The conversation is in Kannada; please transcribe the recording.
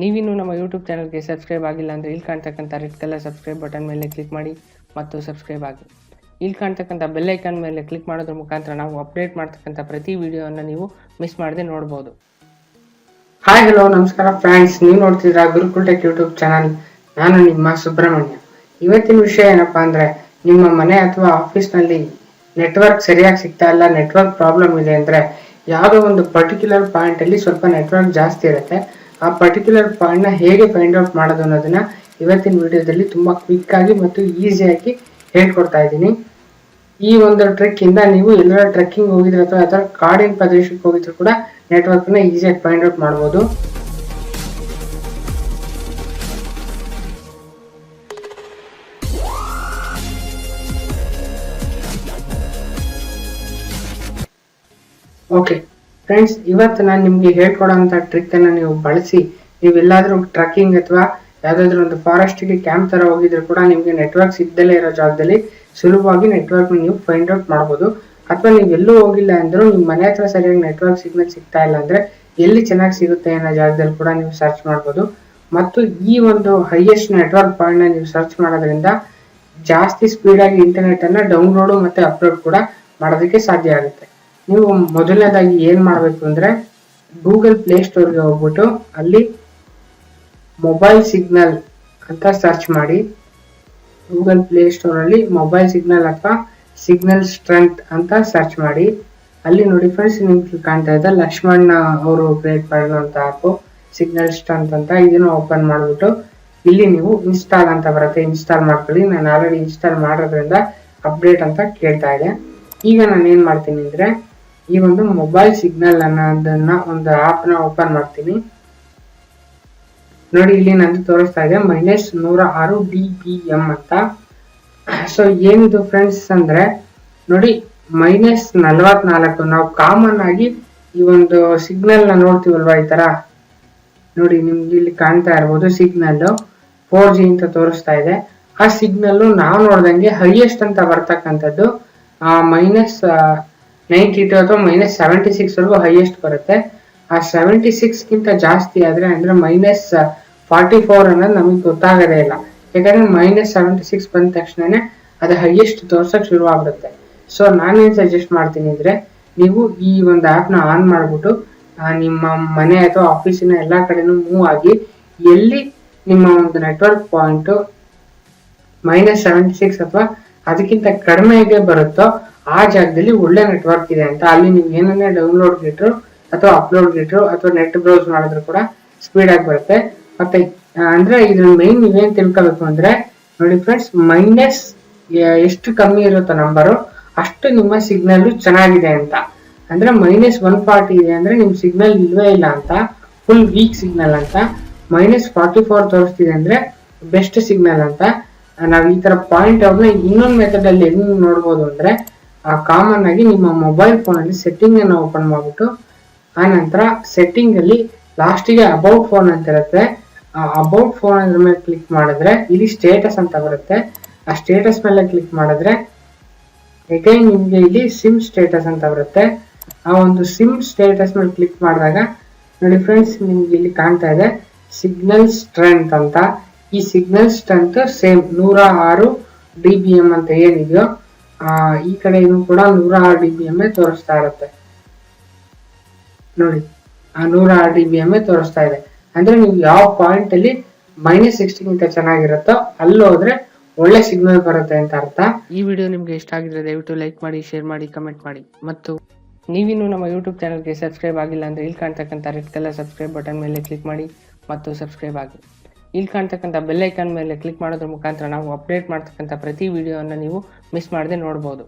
ನೀವಿನ್ನೂ ನಮ್ಮ ಯೂಟ್ಯೂಬ್ ಚಾನಲ್ಗೆ ಸಬ್ಸ್ಕ್ರೈಬ್ ಆಗಿಲ್ಲ ಅಂದರೆ ಇಲ್ಲಿ ಕಾಣ್ತಕ್ಕಂಥ ರೆಡ್ ಕಲರ್ ಸಬ್ಸ್ಕ್ರೈಬ್ ಬಟನ್ ಮೇಲೆ ಕ್ಲಿಕ್ ಮಾಡಿ ಮತ್ತು ಸಬ್ಸ್ಕ್ರೈಬ್ ಆಗಿ. ಇಲ್ಲಿ ಕಾಣ್ತಕ್ಕಂಥ ಬೆಲ್ಲೈಕನ್ ಮೇಲೆ ಕ್ಲಿಕ್ ಮಾಡೋದ್ರ ಮುಖಾಂತರ ನಾವು ಅಪ್ಡೇಟ್ ಮಾಡ್ತಕ್ಕಂಥ ಪ್ರತಿ ವಿಡಿಯೋವನ್ನು ನೀವು ಮಿಸ್ ಮಾಡದೆ ನೋಡ್ಬೋದು. ಹಾಯ್ ಹಲೋ ನಮಸ್ಕಾರ ಫ್ರೆಂಡ್ಸ್ ನೀವು ನೋಡ್ತಿದ್ದೀರಾ ಗುರುಕುಲ್ ಟೆಕ್ ಯೂಟ್ಯೂಬ್ ಚಾನಲ್. ನಾನು ನಿಮ್ಮ ಸುಬ್ರಹ್ಮಣ್ಯ. ಇವತ್ತಿನ ವಿಷಯ ಏನಪ್ಪಾ ಅಂದ್ರೆ ನಿಮ್ಮ ಮನೆ ಅಥವಾ ಆಫೀಸ್ನಲ್ಲಿ ನೆಟ್ವರ್ಕ್ ಸರಿಯಾಗಿ ಸಿಗ್ತಾ ಇಲ್ಲ ನೆಟ್ವರ್ಕ್ ಪ್ರಾಬ್ಲಮ್ ಇದೆ ಅಂದರೆ ಯಾವುದೋ ಒಂದು ಪರ್ಟಿಕ್ಯುಲರ್ ಪಾಯಿಂಟಲ್ಲಿ ಸ್ವಲ್ಪ ನೆಟ್ವರ್ಕ್ ಜಾಸ್ತಿ ಇರುತ್ತೆ. ಆ ಪರ್ಟಿಕ್ಯುಲರ್ ಪಾಯಿಂಟ್ನ ಹೇಗೆ ಫೈಂಡ್ ಔಟ್ ಮಾಡೋದು ಅನ್ನೋದನ್ನ ಇವತ್ತಿನ ವಿಡಿಯೋದಲ್ಲಿ ತುಂಬ ಕ್ವಿಕ್ ಆಗಿ ಮತ್ತು ಈಸಿಯಾಗಿ ಹೇಳ್ಕೊಡ್ತಾ ಇದ್ದೀನಿ. ಈ ಒಂದು ಟ್ರಿಕ್ ಇಂದ ನೀವು ಎಲ್ಲರ ಟ್ರೆಕ್ಕಿಂಗ್ ಹೋಗಿದ್ರೆ ಅಥವಾ ಅಥವಾ ಕಾಡಿನ ಪ್ರದೇಶಕ್ಕೆ ಹೋಗಿದ್ರು ಕೂಡ ನೆಟ್ವರ್ಕ್ನ ಈಸಿಯಾಗಿ ಫೈಂಡ್ ಔಟ್ ಮಾಡ್ಬೋದು. ಓಕೆ ಫ್ರೆಂಡ್ಸ್ ಇವತ್ತು ನಾನು ನಿಮಗೆ ಹೇಳ್ಕೊಡೋಂಥ ಟ್ರಿಕ್ಕನ್ನು ನೀವು ಬಳಸಿ, ನೀವೆಲ್ಲಾದರೂ ಟ್ರಕ್ಕಿಂಗ್ ಅಥವಾ ಯಾವುದಾದ್ರೂ ಒಂದು ಫಾರೆಸ್ಟ್ಗೆ ಕ್ಯಾಂಪ್ ಥರ ಹೋಗಿದ್ರು ಕೂಡ ನಿಮಗೆ ನೆಟ್ವರ್ಕ್ ಸಿಗ್ದಲೇ ಇರೋ ಜಾಗದಲ್ಲಿ ಸುಲಭವಾಗಿ ನೆಟ್ವರ್ಕ್ ನೀವು ಫೈಂಡ್ ಔಟ್ ಮಾಡ್ಬೋದು. ಅಥವಾ ನೀವು ಎಲ್ಲೂ ಹೋಗಿಲ್ಲ ಅಂದರೂ ನಿಮ್ಮ ಮನೆ ಹತ್ರ ಸರಿಯಾಗಿ ನೆಟ್ವರ್ಕ್ ಸಿಗ್ನಲ್ ಸಿಗ್ತಾ ಇಲ್ಲ ಅಂದ್ರೆ ಎಲ್ಲಿ ಚೆನ್ನಾಗಿ ಸಿಗುತ್ತೆ ಅನ್ನೋ ಜಾಗದಲ್ಲಿ ಕೂಡ ನೀವು ಸರ್ಚ್ ಮಾಡ್ಬೋದು. ಮತ್ತು ಈ ಒಂದು ಹೈಯೆಸ್ಟ್ ನೆಟ್ವರ್ಕ್ ಪಾಯಿಂಟ್ನ ನೀವು ಸರ್ಚ್ ಮಾಡೋದ್ರಿಂದ ಜಾಸ್ತಿ ಸ್ಪೀಡಾಗಿ ಇಂಟರ್ನೆಟನ್ನು ಡೌನ್ಲೋಡ್ ಮತ್ತೆ ಅಪ್ಲೋಡ್ ಕೂಡ ಮಾಡೋದಕ್ಕೆ ಸಾಧ್ಯ ಆಗುತ್ತೆ. ನೀವು ಮೊದಲನೇದಾಗಿ ಏನು ಮಾಡಬೇಕು ಅಂದ್ರೆ ಗೂಗಲ್ ಪ್ಲೇ ಸ್ಟೋರ್ಗೆ ಹೋಗ್ಬಿಟ್ಟು ಅಲ್ಲಿ ಮೊಬೈಲ್ ಸಿಗ್ನಲ್ ಅಂತ ಸರ್ಚ್ ಮಾಡಿ. ಗೂಗಲ್ ಪ್ಲೇ ಸ್ಟೋರಲ್ಲಿ ಮೊಬೈಲ್ ಸಿಗ್ನಲ್ ಅಥವಾ ಸಿಗ್ನಲ್ ಸ್ಟ್ರೆಂತ್ ಅಂತ ಸರ್ಚ್ ಮಾಡಿ. ಅಲ್ಲಿ ನೋಡಿ ಫ್ರೆಂಡ್ಸ್ ನಿಮ್ಗೆ ಕಾಣ್ತಾ ಇದೆ ಲಕ್ಷ್ಮಣ್ ಅವರು ಕ್ರಿಯೇಟ್ ಮಾಡಿರುವಂತ ಆಪ್ ಸಿಗ್ನಲ್ ಸ್ಟ್ರೆಂತ್ ಅಂತ ಇದನ್ನು ಓಪನ್ ಮಾಡ್ಬಿಟ್ಟು ಇಲ್ಲಿ ನೀವು ಇನ್ಸ್ಟಾಲ್ ಅಂತ ಬರುತ್ತೆ. ಇನ್ಸ್ಟಾಲ್ ಮಾಡ್ಕೊಳ್ಳಿ. ನಾನು ಆಲ್ರೆಡಿ ಇನ್ಸ್ಟಾಲ್ ಮಾಡೋದ್ರಿಂದ ಅಪ್ಡೇಟ್ ಅಂತ ಕೇಳ್ತಾ ಇದೆ. ಈಗ ನಾನು ಏನು ಮಾಡ್ತೀನಿ ಅಂದ್ರೆ ಈ ಒಂದು ಮೊಬೈಲ್ ಸಿಗ್ನಲ್ ಅನ್ನೋದನ್ನ ಒಂದು ಆಪ್ ಓಪನ್ ಮಾಡ್ತೀನಿ. ನೋಡಿ, ಇಲ್ಲಿ ನಂದು ತೋರಿಸ್ತಾ ಇದೆ. ಮೈನಸ್ ನೂರ ಆರು ಡಿ ಬಿ ಎಂ ಅಂತ. ಸೊ ಏನಿದು ಫ್ರೆಂಡ್ಸ್ ಅಂದ್ರೆ, ನೋಡಿ ಮೈನಸ್ ನಲವತ್ನಾಲ್ಕು. ನಾವು ಕಾಮನ್ ಆಗಿ ಈ ಒಂದು ಸಿಗ್ನಲ್ನ ನೋಡ್ತೀವಲ್ವಾ ಈ ತರ? ನೋಡಿ, ನಿಮ್ಗೆ ಇಲ್ಲಿ ಕಾಣ್ತಾ ಇರ್ಬೋದು ಸಿಗ್ನಲ್ ಫೋರ್ ಜಿ ಅಂತ ತೋರಿಸ್ತಾ ಇದೆ. ಆ ಸಿಗ್ನಲ್ ನಾವು ನೋಡ್ದಂಗೆ ಹೈಯೆಸ್ಟ್ ಅಂತ ಬರ್ತಕ್ಕಂಥದ್ದು ಮೈನಸ್ ನೈಂಟಿ ಟು ಅಥವಾ ಮೈನಸ್ ಸೆವೆಂಟಿ ಸಿಕ್ಸ್ ವರೆಗೂ ಹೈಯೆಸ್ಟ್ ಬರುತ್ತೆ. ಆ ಸೆವೆಂಟಿ ಸಿಕ್ಸ್ ಗಿಂತ ಜಾಸ್ತಿ ಆದ್ರೆ ಅಂದ್ರೆ ಮೈನಸ್ ಫಾರ್ಟಿ ಫೋರ್ ಅನ್ನೋದು ನಮಗೆ ಗೊತ್ತಾಗದೇ ಇಲ್ಲ. ಯಾಕಂದ್ರೆ ಮೈನಸ್ ಸೆವೆಂಟಿ ಸಿಕ್ಸ್ ಬಂದ ತಕ್ಷಣನೇ ಅದು ಹೈಯೆಸ್ಟ್ ತೋರ್ಸಕ್ ಶುರು ಆಗ್ಬಿಡುತ್ತೆ. ಸೊ ನಾನೇನ್ ಸಜೆಸ್ಟ್ ಮಾಡ್ತೀನಿ ಅಂದ್ರೆ, ನೀವು ಈ ಒಂದು ಆಪ್ನ ಆನ್ ಮಾಡ್ಬಿಟ್ಟು ನಿಮ್ಮ ಮನೆ ಅಥವಾ ಆಫೀಸಿನ ಎಲ್ಲಾ ಕಡೆನೂ ಮೂವ್ ಆಗಿ ಎಲ್ಲಿ ನಿಮ್ಮ ಒಂದು network point minus seventy six ಅಥವಾ ಅದಕ್ಕಿಂತ ಕಡಿಮೆಗೆ ಬರುತ್ತೋ ಆ ಜಾಗದಲ್ಲಿ ಒಳ್ಳೆ ನೆಟ್ವರ್ಕ್ ಇದೆ ಅಂತ. ಅಲ್ಲಿ ನೀವು ಏನನ್ನೇ ಡೌನ್ಲೋಡ್ ಗಿಟ್ರು ಅಥವಾ ಅಪ್ಲೋಡ್ ಗಿಟ್ರು ಅಥವಾ ನೆಟ್ ಬ್ರೌಸ್ ಮಾಡಿದ್ರು ಕೂಡ ಸ್ಪೀಡ್ ಆಗಿ ಬರುತ್ತೆ. ಮತ್ತೆ ಅಂದ್ರೆ ಇದ್ರ ಮೈನ್ ನೀವೇನ್ ತಿಳ್ಕೋಬೇಕು ಅಂದ್ರೆ ನೋಡಿ ಫ್ರೆಂಡ್ಸ್ ಮೈನಸ್ ಎಷ್ಟು ಕಮ್ಮಿ ಇರುತ್ತೆ ನಂಬರು ಅಷ್ಟು ನಿಮ್ಮ ಸಿಗ್ನಲ್ ಚೆನ್ನಾಗಿದೆ ಅಂತ. ಅಂದ್ರೆ ಮೈನಸ್ ಒನ್ ಫಾರ್ಟಿ ಇದೆ ಅಂದ್ರೆ ನಿಮ್ ಸಿಗ್ನಲ್ ಇಲ್ವೇ ಇಲ್ಲ ಅಂತ. ಫುಲ್ ವೀಕ್ ಸಿಗ್ನಲ್ ಅಂತ. ಮೈನಸ್ ಫಾರ್ಟಿ ಫೋರ್ ತೋರಿಸ್ತಿದೆ ಅಂದ್ರೆ ಬೆಸ್ಟ್ ಸಿಗ್ನಲ್ ಅಂತ. ನಾವು ಈ ತರ ಪಾಯಿಂಟ್ ಅವ್ರನ್ನ ಇನ್ನೊಂದು ಮೆಥಡ್ ಅಲ್ಲಿ ಹೆಂಗ್ ನೋಡ್ಬೋದು ಅಂದ್ರೆ ಕಾಮನ್ ಆಗಿ ನಿಮ್ಮ ಮೊಬೈಲ್ ಫೋನ್ ಅಲ್ಲಿ ಸೆಟ್ಟಿಂಗ್ ಅನ್ನು ಓಪನ್ ಮಾಡ್ಬಿಟ್ಟು, ಆ ನಂತರ ಸೆಟ್ಟಿಂಗ್ ಅಲ್ಲಿ ಲಾಸ್ಟಿಗೆ ಅಬೌಟ್ ಫೋನ್ ಅಂತ ಇರುತ್ತೆ. ಆ ಅಬೌಟ್ ಫೋನ್ ಅದ್ರ ಮೇಲೆ ಕ್ಲಿಕ್ ಮಾಡಿದ್ರೆ ಇಲ್ಲಿ ಸ್ಟೇಟಸ್ ಅಂತ ಬರುತ್ತೆ. ಆ ಸ್ಟೇಟಸ್ ಮೇಲೆ ಕ್ಲಿಕ್ ಮಾಡಿದ್ರೆ ಅಗೈನ್ ನಿಮಗೆ ಇಲ್ಲಿ ಸಿಮ್ ಸ್ಟೇಟಸ್ ಅಂತ ಬರುತ್ತೆ. ಆ ಒಂದು ಸಿಮ್ ಸ್ಟೇಟಸ್ ಮೇಲೆ ಕ್ಲಿಕ್ ಮಾಡಿದಾಗ, ನೋಡಿ ಫ್ರೆಂಡ್ಸ್ ನಿಮ್ಗೆ ಇಲ್ಲಿ ಕಾಣ್ತಾ ಇದೆ. ಸಿಗ್ನಲ್ ಸ್ಟ್ರೆಂತ್ ಅಂತ. ಈ ಸಿಗ್ನಲ್ ಸ್ಟ್ರೆಂತ್ ಸೇಮ್ ನೂರ ಆರು ಡಿ ಬಿ ಎಂ ಅಂತ ಏನಿದೆಯೋ ಆ ಈ ಕಡೆನೂ ಕೂಡ ನೂರ ಆರ್ ಡಿ ಬಿ ಎಂ ತೋರಿಸ್ತಾ ಇರುತ್ತೆ. ನೋಡಿ, ಆ ನೂರ ಆರ್ ಡಿ ಬಿ ಎಂ ತೋರಿಸ್ತಾ ಇದೆ. ಅಂದ್ರೆ ನೀವು ಯಾವ ಪಾಯಿಂಟ್ ಅಲ್ಲಿ ಮೈನಸ್ ಸಿಕ್ಸ್ಟಿಗಿಂತ ಚೆನ್ನಾಗಿರುತ್ತೋ ಅಲ್ಲಿ ಹೋದ್ರೆ ಒಳ್ಳೆ ಸಿಗ್ನಲ್ ಬರುತ್ತೆ ಅಂತ ಅರ್ಥ. ಈ ವಿಡಿಯೋ ನಿಮ್ಗೆ ಇಷ್ಟ ಆಗಿದ್ರೆ ದಯವಿಟ್ಟು ಲೈಕ್ ಮಾಡಿ ಶೇರ್ ಮಾಡಿ ಕಮೆಂಟ್ ಮಾಡಿ. ಮತ್ತು ನೀವಿನ್ನೂ ನಮ್ಮ ಯೂಟ್ಯೂಬ್ ಚಾನಲ್ಗೆ ಸಬ್ಸ್ಕ್ರೈಬ್ ಆಗಿಲ್ಲ ಅಂದ್ರೆ ಇಲ್ಲಿ ಕಾಣ್ತಕ್ಕಂಥ ರೆಡ್ ಕಲರ್ ಸಬ್ಸ್ಕ್ರೈಬ್ ಬಟನ್ ಮೇಲೆ ಕ್ಲಿಕ್ ಮಾಡಿ ಮತ್ತು ಸಬ್ಸ್ಕ್ರೈಬ್ ಆಗಿ. ಇಲ್ಲಿ ಕಾಣ್ತಕ್ಕಂಥ ಬೆಲ್ ಐಕಾನ್ ಮೇಲೆ ಕ್ಲಿಕ್ ಮಾಡೋದ್ರ ಮುಖಾಂತರ ನಾವು ಅಪ್ಡೇಟ್ ಮಾಡ್ತಕ್ಕಂಥ ಪ್ರತಿ ವಿಡಿಯೋವನ್ನು ನೀವು ಮಿಸ್ ಮಾಡದೆ ನೋಡ್ಬೋದು.